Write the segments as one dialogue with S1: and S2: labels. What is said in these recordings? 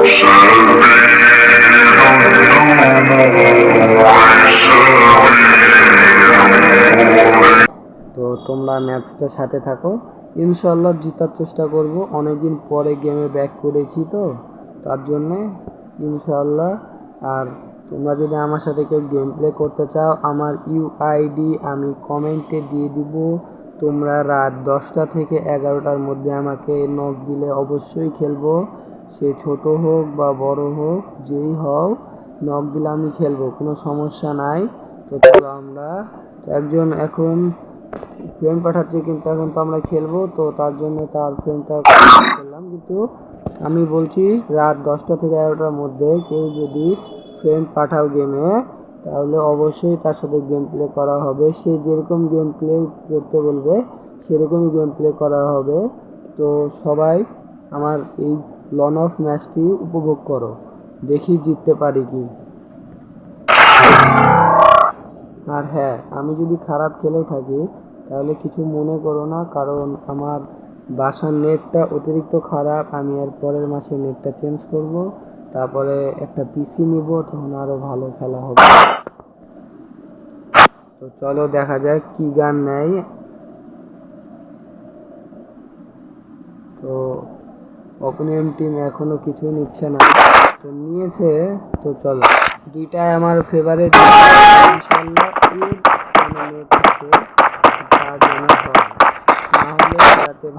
S1: তো তোমরা ম্যাচটার সাথে থাকো। ইনশাল্লাহ জেতার চেষ্টা করব। অনেকদিন পরে গেমে ব্যাক করেছি তো। তার জন্যে ইনশাল্লাহ আর তোমরা যদি আমার সাথে কেউ গেম প্লে করতে চাও, আমার ইউআইডি আমি কমেন্টে দিয়ে দিব। তোমরা রাত দশটা থেকে এগারোটার মধ্যে আমাকে নক দিলে অবশ্যই খেলব। সে ছোট হোক বা বড় হোক, যেই হোক নক দিলে আমি খেলব, কোনো সমস্যা নাই। তো চলো আমরা একজন এখন ফ্রেন্ড পাঠাচ্ছে, কিন্তু এখন তো আমরা খেলব, তো তার জন্য তার ফ্রেন্ডটা খেললাম, কিন্তু আমি বলছি রাত দশটা থেকে এগারোটার মধ্যে কেউ যদি ফ্রেন্ড পাঠাও গেমে তাহলে অবশ্যই তার সাথে গেম প্লে করা হবে। সে যেরকম গেম প্লে করতে বলবে, সেরকমই গেম প্লে করা হবে। তো সবাই, আমার এই লন অফ ম্যাচটি উপভোগ করো। দেখি জিততে পারি কি। আর হ্যাঁ আমি যদি খারাপ খেলে থাকি, তাহলে কিছু মনে করো না, কারণ আমার বাসার নেটটা অতিরিক্ত খারাপ। আমি এর পরের মাসে নেটটা চেঞ্জ করব, তারপরে একটা পিসি নিব, তখন আরও ভালো খেলা হবে। তো চলো দেখা যাক কি গান নেয় তো অপোনেন্ট টিম এখনও কিছু নিচ্ছে না। তো নিয়েছে, তো চলো। দুইটাই আমার ফেভারিট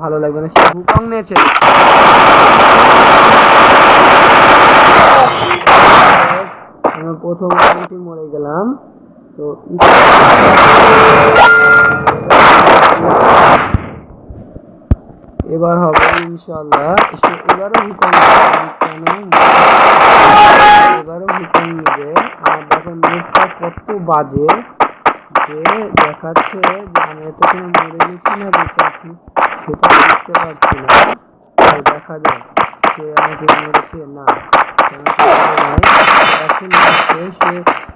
S1: ভালো লাগবে না। সে হুকং নিয়েছে আমি প্রথম মরে গেলাম। তো এবার হবে ইনশাল্লাহ এবারও হুকম কেন এবারও হুকম নেবে। আমার দেখো নেটটা কত বাজে। যে দেখাচ্ছে যে আমি এতক্ষণ মরে গেছি না আছি, সেটা বুঝতে পারছি না। দেখা যাক সে আমাকে মেরেছে না। এখন সে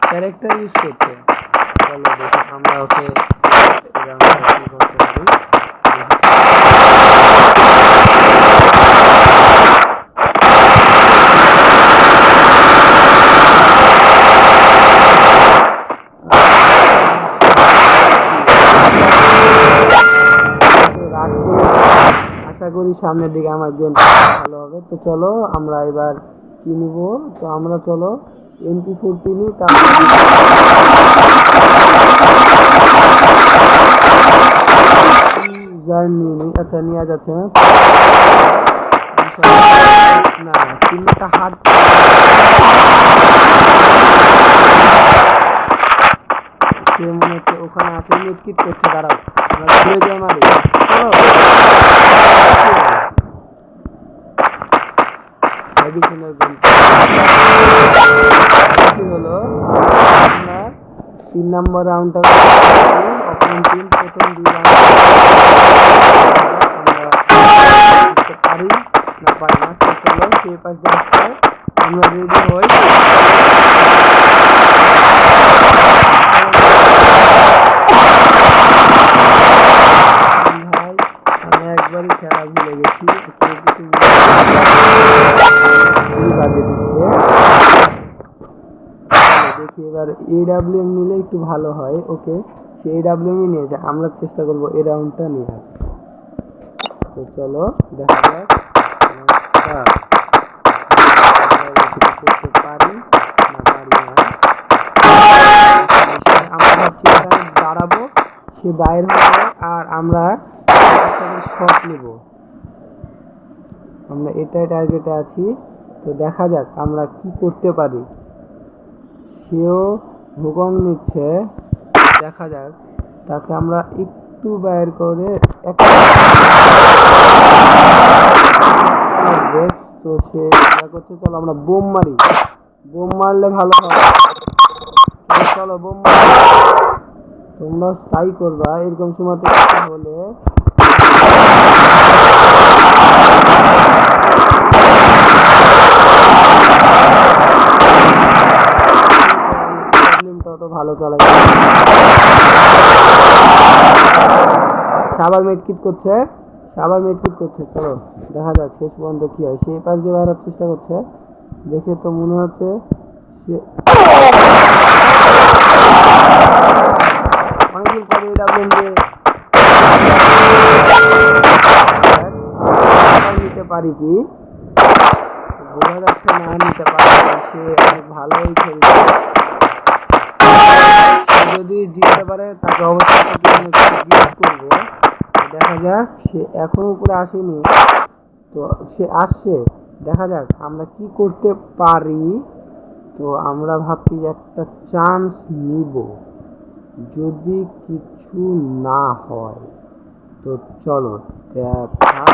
S1: ক্যারেক্টার ইউজ করছে। চলো দেখি আমরা ওকে করতে পারি তো রাগ করে আশা করি সামনের দিকে আমার গেম ভালো হবে। তো চলো আমরা এবার কি নিব? তো আমরা চলো এমপি ফোরটি তারপর জার্নি নিই আচ্ছা নেওয়া যাচ্ছে না। না, তিনটা হাত ওখানে আছে? মিটকিট করছে, দাঁড়াও। ঘুরে হেভি সুন্দর কি হলো আমরা তিন নম্বর রাউন্ডটা প্রথম দুই রাউন্ড আমরা পারি না পারি না তো চলো সেই পাশ দিয়ে আসছে আমরা রেডি হই ভাই আমি একবারই খেলা ভুলে গেছি কেউ কিছু খুবই বাজে দিচ্ছে চলো দেখি এবার এডাব্লিউএম নিলে একটু ভালো হয়, ওকে? সে এডাব্লিউএমই নিয়েছে, আমরা চেষ্টা করব এই রাউন্ডটা নিয়ে তো চলো, দেখা যাক। আমরা দাঁড়াবো সে বাইরে হবে আর আমরা শট নেব আমরা এটাই টার্গেটে আছি, তো দেখা যাক আমরা কি করতে পারি। সেও ভূকং নিচ্ছে দেখা যাক। তাকে আমরা একটু বাইর করে তো সে করছে, চলো আমরা বোম মারি। বোম মারলে ভালো হয়। চলো বোম মারি। তোমরা তাই করবা, এরকম সময় হলে প্রবলেমটা তো ভালো চলে। সাবার মেডকিট করছে সাবার মেডকিট করছে, চলো, দেখা যাক শেষ পর্যন্ত কি হয়। সেই পাশ দিয়ে বেরোর চেষ্টা করছে, দেখে তো মনে হচ্ছে নিতে পারি কি? বোঝা যাচ্ছে না নিতে পারি, সে অনেক ভালোই খেলছে। যদি জিততে পারে, তাকে অবশ্যই গিফট করব। দেখা যাক, সে এখনও উপরে আসেনি। তো সে আসছে। দেখা যাক, আমরা কি করতে পারি? তো আমরা ভাবছি যে একটা চান্স নিব। যদি কিছু না হয়, তো চলো দেখা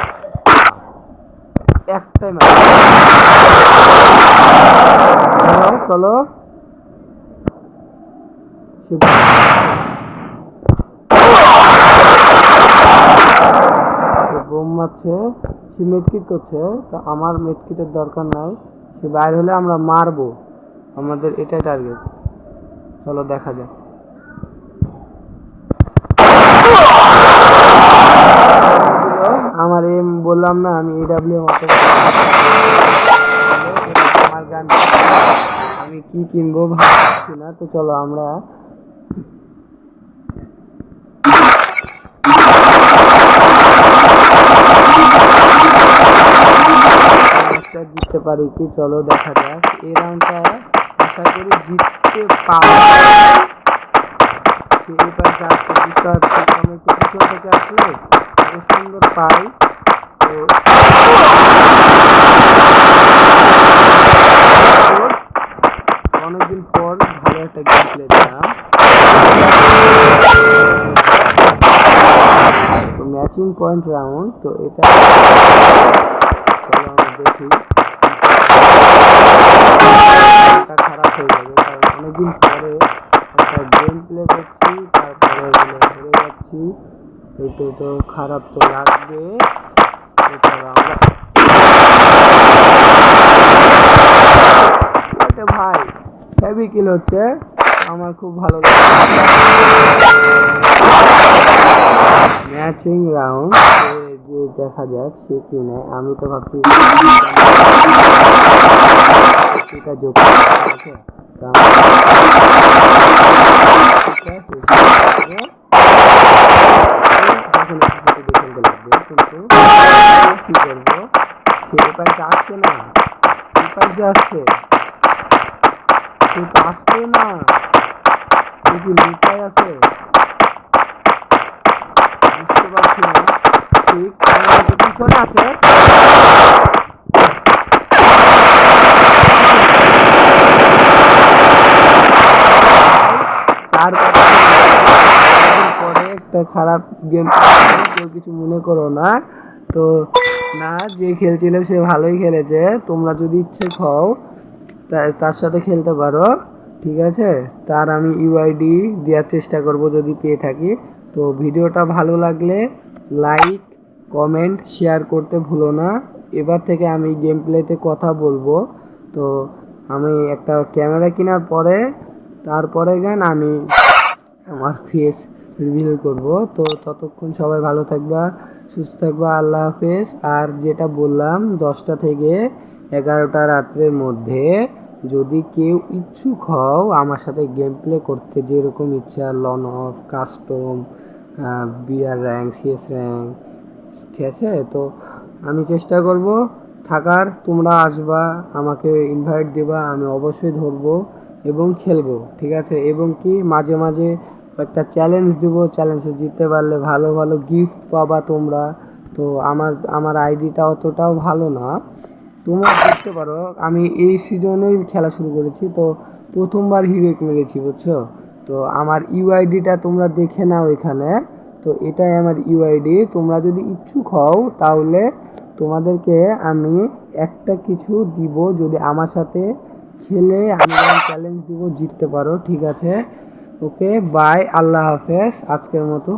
S1: একটাই চলো। সে বোম মারছে, সে মেটকিট করছে, তো আমার মেটকিটের দরকার নাই, সে বাইরে হলে আমরা মারবো। আমাদের এটাই টার্গেট চলো দেখা যাক। আমার এম বললাম না, আমি এডাব্লিউ আমার গান আমি কি কিনবো ভাবছি না, তো চলো আমরা জিততে পারি কি? চলো দেখা যাক। এই রাউন্ডটা আশা করি জিততে পারব। সুন্দর পাই। তো অনেকদিন পর ভালো একটা game play matching point round তো এটা দেখি। খারাপ একটা গেম প্লে করছি তো এটা তো খারাপ তো লাগবে আমরা ভাই হেভি কিল হচ্ছে, আমার খুব ভালো লাগে। ম্যাচিং রাউন্ড যে দেখা যাক সে কি নেয় আমি তো ভাবছি আছে আসছে না সে পাইতে আসছে সে তো আসছে না আছে বুঝতে পারছি না পিছনে আছে একটা খারাপ গেম কেউ কিছু মনে করো না তো না যে খেলছিল সে ভালোই খেলেছে তোমরা যদি ইচ্ছে তা- তার সাথে খেলতে পারো ঠিক আছে তার আমি ইউআইডি দেওয়ার চেষ্টা করব যদি পেয়ে থাকি তো ভিডিওটা ভালো লাগলে লাইক কমেন্ট শেয়ার করতে ভুলো না। এবার থেকে আমি গেম প্লেতে কথা বলব। তো আমি একটা ক্যামেরা কেনার পরে, তারপরে গান আমি আমার ফেস রিভিল করব। তো ততক্ষণ সবাই ভালো থাকবা, সুস্থ থাকবা, আল্লাহ হাফেজ। আর যেটা বললাম, দশটা থেকে এগারোটা রাত্রের মধ্যে যদি কেউ ইচ্ছুক হও আমার সাথে গেম প্লে করতে, যেরকম ইচ্ছা loan of custom BR rank CS rank ঠিক আছে? তো আমি চেষ্টা করব, থাকার তোমরা আসবা, আমাকে ইনভাইট দেবা, আমি অবশ্যই ধরবো এবং খেলব, ঠিক আছে? এবং কি মাঝে মাঝে একটা চ্যালেঞ্জ দেব চ্যালেঞ্জে জিততে পারলে ভালো ভালো গিফট পাবা তোমরা। তো আমার আমার আইডিটা অতটাও ভালো না। তোমরা দেখতে পারো। আমি এই সিজনেই খেলা শুরু করেছি, তো প্রথমবার হিরোইক মেরেছি, বুঝছ? তো আমার ইউআইডিটা তোমরা দেখে নাও এখানে। তো এটাই আমার ইউআইডি তোমরা যদি ইচ্ছুক হও তাহলে তোমাদেরকে আমি একটা কিছু দিব যদি আমার সাথে খেলে আমি চ্যালেঞ্জ দিব জিততে পারো, ঠিক আছে? ওকে বাই আল্লাহ হাফেজ, আজকের মতো